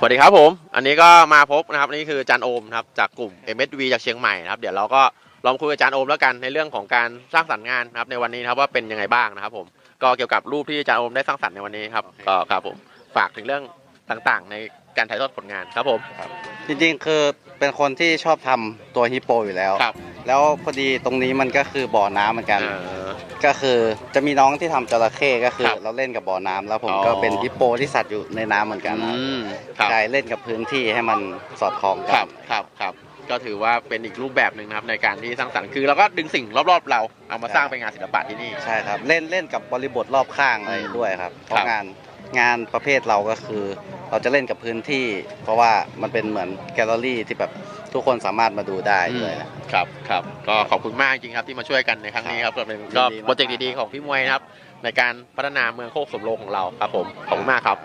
สวัสดีครับผม อันนี้ก็มาพบนะครับนี่คืออาจารย์โอมนะครับจากกลุ่ม MSV จากเชียงใหม่นะครับ เดี๋ยวเราก็ลองคุยกับอาจารย์โอมแล้วกันในเรื่องของการสร้างสรรค์งานนะครับในวันนี้นะครับว่าเป็นยังไงบ้างนะครับ ผมก็เกี่ยวกับรูปที่อาจารย์โอมได้สร้างสรรค์ในวันนี้ครับก็ครับผมฝากถึงเรื่องต่างๆ ในการถ่ายทอดผลงานครับผมจริงๆคือเป็นคนที่ชอบทำตัวฮิปโปอยู่แล้วครับ แล้วพอดีตรงนี้มันก็คือบ่อน้ำเหมือนกันเอ่อก็คือจะมีน้องที่ทำจระเข้ก็คือ ครับเราเล่นกับบ่อน้ำแล้วผมอ๋อ ก็เป็นฮิปโปที่สัตว์อยู่ในน้ำเหมือนกันนะอืมครับใช่เล่นกับพื้นที่ให้มันสอดคล้องคกัรับครับ ครับ ก็ถือว่าเป็นอีกรูปแบบหนึ่งนะครับในการที่สร้างสรรค์ คือเราก็ดึงสิ่งรอบๆ เราเอามาสร้างเป็นงานศิลปะที่นี่ ใช่ครับ เล่นเล่นกับบริบทรอบข้างอะไรอืมด้วยครับเพครัราะบงาน งานประเภทเราก็คือ เราจะเล่นกับพื้นที่ เพราะว่ามันเป็นเหมือนแกลเลอรี่ที่แบบทุกคนสามารถมาดูได้ด้วยนะ ครับครับก็ขอบคุณมากจริงครับที่มาช่วยกันในครั้งนี้ครับก็เป็นก็ยินดีมากโปรเจกต์ดีๆของพี่มวยนะครับ ในการพัฒนาเมืองโคกสมโรงของเราครับผมขอบคุณมากครับ